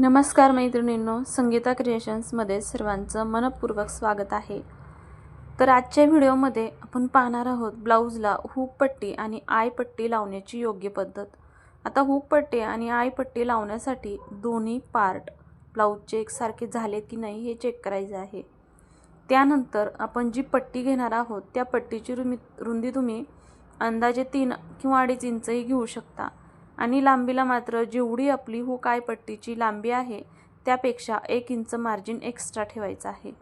नमस्कार मैत्रिणींनो संगीता क्रिएशन्समध्ये सर्वांचं मनपूर्वक स्वागत आहे. तर आजच्या व्हिडिओमध्ये आपण पाहणार आहोत ब्लाऊजला हुक पट्टी आणि आय पट्टी लावण्याची योग्य पद्धत. आता हुक पट्टी आणि आय पट्टी लावण्यासाठी दोन्ही पार्ट ब्लाऊजचे एकसारखे झाले की नाही हे चेक करायचे आहे. त्यानंतर आपण जी पट्टी घेणार आहोत त्या पट्टीची रुमी रुंदी तुम्ही अंदाजे तीन किंवा अडीच इंचही घेऊ शकता. आणि लांबीला मात्र जेवढी आपली हो हुक पट्टीची लांबी आहे त्यापेक्षा एक इंच मार्जिन एक्स्ट्रा ठेवायचं आहे.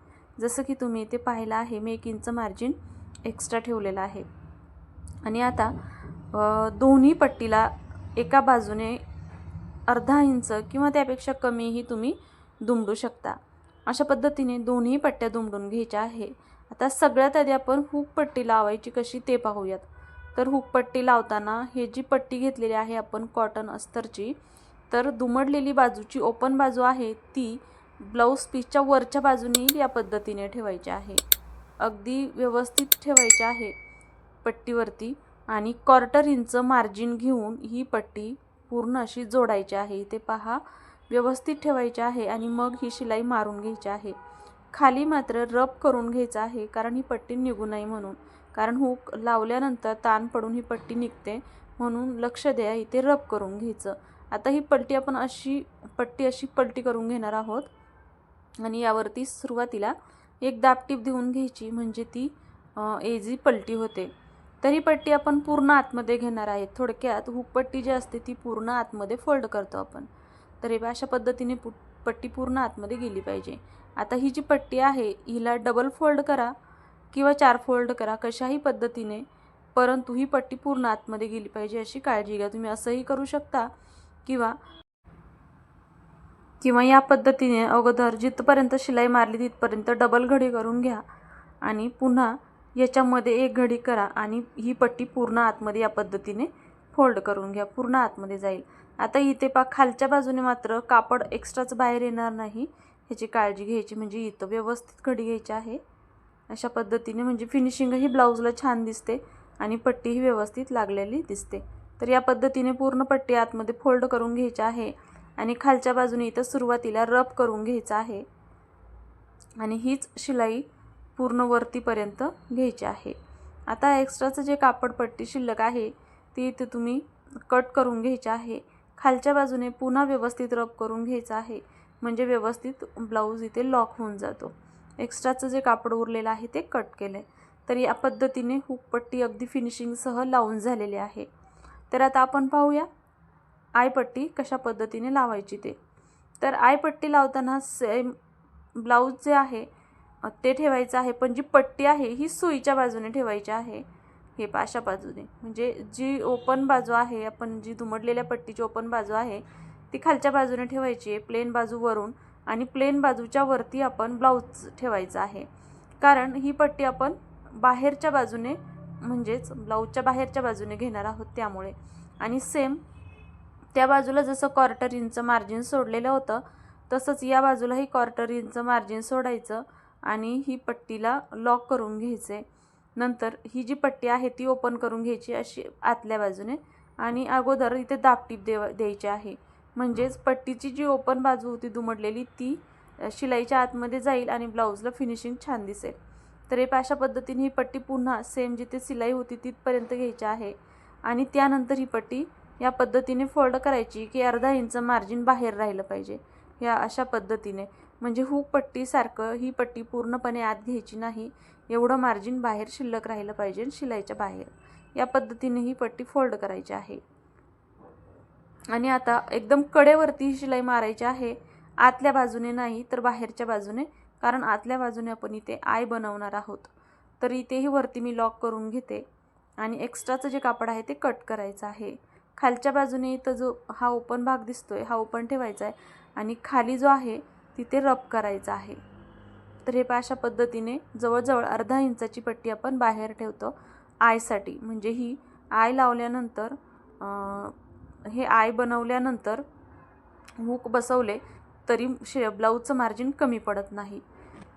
जसं की तुम्ही इथे पाहिलं आहे मी एक इंच मार्जिन एक्स्ट्रा ठेवलेलं आहे. आणि आता दोन्ही पट्टीला एका बाजूने अर्धा इंच किंवा त्यापेक्षा कमीही तुम्ही दुमडू शकता. अशा पद्धतीने दोन्ही पट्ट्या दुमडून घ्यायच्या आहे. आता सगळ्यात आधी आपण हुक पट्टी लावायची कशी ते पाहूयात. तर हुक पट्टी लावताना हे जी पट्टी घेतलेली आहे आपण कॉटन अस्तरची तर दुमडलेली बाजूची ओपन बाजू आहे ती ब्लाऊज पीसच्या वरच्या बाजूने या पद्धतीने ठेवायची आहे. अगदी व्यवस्थित ठेवायची आहे पट्टीवरती आणि क्वार्टर इंच मार्जिन घेऊन ही पट्टी पूर्ण अशी जोडायची आहे. इथे पहा व्यवस्थित ठेवायची आहे आणि मग ही शिलाई मारून घ्यायची आहे. खाली मात्र रब करून घ्यायचं आहे कारण ही पट्टी निघू नये म्हणून. कारण हुक लावल्यानंतर ताण पडून ही पट्टी निघते. म्हणून लक्ष द्या इथे रब करून घ्यायचं. आता ही पट्टी आपण अशी पट्टी अशी पलटी करून घेणार आहोत. आणि यावरती सुरुवातीला एक दाबटीप देऊन घ्यायची म्हणजे ती एजी पलटी होते. तर ही पट्टी आपण पूर्ण आतमध्ये घेणार आहे. थोडक्यात हुक पट्टी जी असते ती पूर्ण आतमध्ये फोल्ड करतो आपण. तर हे अशा पद्धतीने पु पट्टी पूर्ण आतमध्ये गेली पाहिजे. आता ही जी पट्टी आहे हिला डबल फोल्ड करा. किंवा चार फोल्ड करा कशाही पद्धतीने परंतु ही पट्टी पूर्ण आतमध्ये गेली पाहिजे अशी काळजी घ्या. तुम्ही असंही करू शकता किंवा किंवा या पद्धतीने अगोदर जिथपर्यंत शिलाई मारली तिथपर्यंत डबल घडी करून घ्या आणि पुन्हा याच्यामध्ये एक घडी करा आणि ही पट्टी पूर्ण आतमध्ये या पद्धतीने फोल्ड करून घ्या. पूर्ण आतमध्ये जाईल. आता इथे पा खालच्या बाजूने मात्र कापड एक्स्ट्राच बाहेर येणार नाही ह्याची काळजी घ्यायची. म्हणजे इथं व्यवस्थित घडी घ्यायची आहे. अशा पद्धतीने म्हणजे फिनिशिंगही ब्लाऊजला छान दिसते आणि पट्टीही व्यवस्थित लागलेली दिसते. तर या पद्धतीने पूर्ण पट्टी आतमध्ये फोल्ड करून घ्यायची आहे आणि खालच्या बाजूने इथं सुरुवातीला रब करून घ्यायचं आहे. आणि हीच शिलाई पूर्ण वरतीपर्यंत घ्यायची आहे. आता एक्स्ट्राचं जे कापड पट्टी शिल्लक आहे ती इथे तुम्ही कट करून घ्यायची आहे. खालच्या बाजूने पुन्हा व्यवस्थित रब करून घ्यायचं आहे. म्हणजे व्यवस्थित ब्लाऊज इथे लॉक होऊन जातो. एक्स्ट्राचं जे कापड उरलेलं आहे ते कट केलं आहे तर या पद्धतीने हुकपट्टी अगदी फिनिशिंगसह लावून झालेली आहे. तर आता आपण पाहूया आयपट्टी कशा पद्धतीने लावायची ते. तर आयपट्टी लावताना सेम ब्लाऊज जे आहे ते ठेवायचं आहे पण जी पट्टी आहे ही सुईच्या बाजूने ठेवायची आहे. हे पाशा बाजूने. म्हणजे जी ओपन बाजू आहे आपण जी दुमडलेल्या पट्टीची ओपन बाजू आहे ती खालच्या बाजूने ठेवायची आहे प्लेन बाजूवरून आणि प्लेन बाजूच्या वरती आपण ब्लाऊज ठेवायचं आहे. कारण ही पट्टी आपण बाहेरच्या बाजूने म्हणजेच ब्लाऊजच्या बाहेरच्या बाजूने घेणार आहोत त्यामुळे. आणि सेम त्या बाजूला जसं क्वार्टर इंच मार्जिन सोडलेलं होतं तसंच या बाजूलाही क्वार्टर इंच मार्जिन सोडायचं आणि ही पट्टीला लॉक करून घ्यायचे. नंतर ही जी पट्टी आहे ती ओपन करून घ्यायची अशी आतल्या बाजूने आणि अगोदर इथे दाबटीप देव द्यायची आहे. म्हणजेच पट्टीची जी ओपन बाजू होती दुमडलेली ती शिलाईच्या आतमध्ये जाईल आणि ब्लाऊजला फिनिशिंग छान दिसेल. तर हे अशा पद्धतीने ही पट्टी पुन्हा सेम जिथे सिलाई होती तिथपर्यंत घ्यायची आहे. आणि त्यानंतर ही पट्टी या पद्धतीने फोल्ड करायची की अर्धा इंच मार्जिन बाहेर राहिलं पाहिजे. या अशा पद्धतीने. म्हणजे हुक पट्टीसारखं ही पट्टी पूर्णपणे आत घ्यायची नाही एवढं मार्जिन बाहेर शिल्लक राहिलं पाहिजे शिलाईच्या बाहेर. या पद्धतीने ही पट्टी फोल्ड करायची आहे. आणि आता एकदम कडेवरती ही शिलाई मारायची आहे. आतल्या बाजूने नाही तर बाहेरच्या बाजूने. कारण आतल्या बाजूने आपण इथे आय बनवणार आहोत. तर इथेही वरती मी लॉक करून घेते. आणि एक्स्ट्राचं जे कापड आहे ते कट करायचं आहे. खालच्या बाजूने इथं जो हा ओपन भाग दिसतोय हा ओपन ठेवायचा आहे. आणि खाली जो आहे तिथे रब करायचा आहे. तर हे पहा अशा पद्धतीने जवळजवळ अर्धा इंचाची पट्टी आपण बाहेर ठेवतो. आयसाठी. म्हणजे ही आय लावल्यानंतर हे आय बनवल्यानंतर हुक बसवले तरी शे ब्लाऊजचं मार्जिन कमी पडत नाही.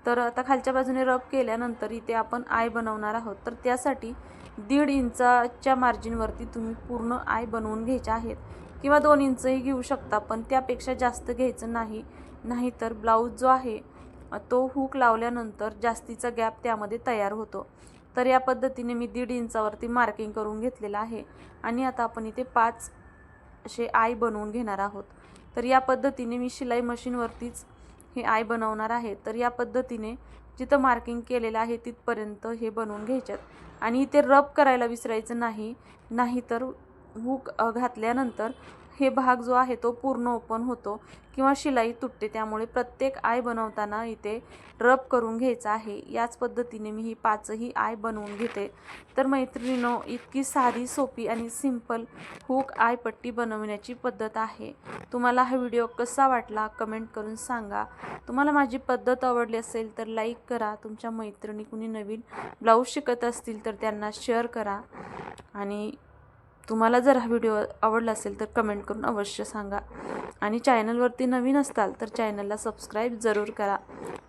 तर आता खालच्या बाजूने रब केल्यानंतर इथे आपण आय बनवणार आहोत. तर त्यासाठी दीड इंचाच्या मार्जिनवरती तुम्ही पूर्ण आय बनवून घ्यायच्या आहेत. किंवा दोन इंचही घेऊ शकता पण त्यापेक्षा जास्त घ्यायचं नाही. नाहीतर ब्लाऊज जो आहे तो हूक लावल्यानंतर जास्तीचा गॅप त्यामध्ये तयार होतो. तर या पद्धतीने मी दीड इंचावरती मार्किंग करून घेतलेलं आहे. आणि आता आपण इथे पाच असे आय बनवून घेणार आहोत. तर या पद्धतीने मी शिलाई मशीनवरतीच हे आय बनवणार आहे. तर या पद्धतीने जिथं मार्किंग केलेलं आहे तिथपर्यंत हे बनवून घ्यायच्यात. आणि इथे रब करायला विसरायचं नाही. नाहीतर हूक घातल्यानंतर हे भाग जो आहे तो पूर्ण ओपन होतो किंवा शिलाई तुटते. त्यामुळे प्रत्येक आय बनवताना इथे रब करून घ्यायचा आहे. याच पद्धतीने मी ही पाचही आय बनवून घेते. तर मैत्रिणीनो इतकी साधी सोपी आणि सिंपल हुक आय पट्टी बनवण्याची पद्धत आहे. तुम्हाला हा व्हिडिओ कसा वाटला कमेंट करून सांगा. तुम्हाला माझी पद्धत आवडली असेल तर लाईक करा. तुमच्या मैत्रिणी कुणी नवीन ब्लाऊज शिकत असतील तर त्यांना शेअर करा. आणि तुम्हाला जर हा व्हिडिओ आवडला असेल तर कमेंट करून अवश्य सांगा. आणि चॅनलवरती नवीन असताल तर चॅनलला सबस्क्राईब जरूर करा.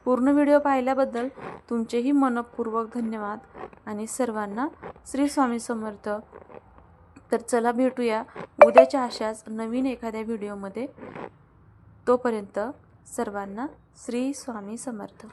पूर्ण व्हिडिओ पाहिल्याबद्दल तुमचेही मनपूर्वक धन्यवाद. आणि सर्वांना श्री स्वामी समर्थ. तर चला भेटूया उद्याच्या अशाच नवीन एखाद्या व्हिडिओमध्ये. तोपर्यंत सर्वांना श्री स्वामी समर्थ.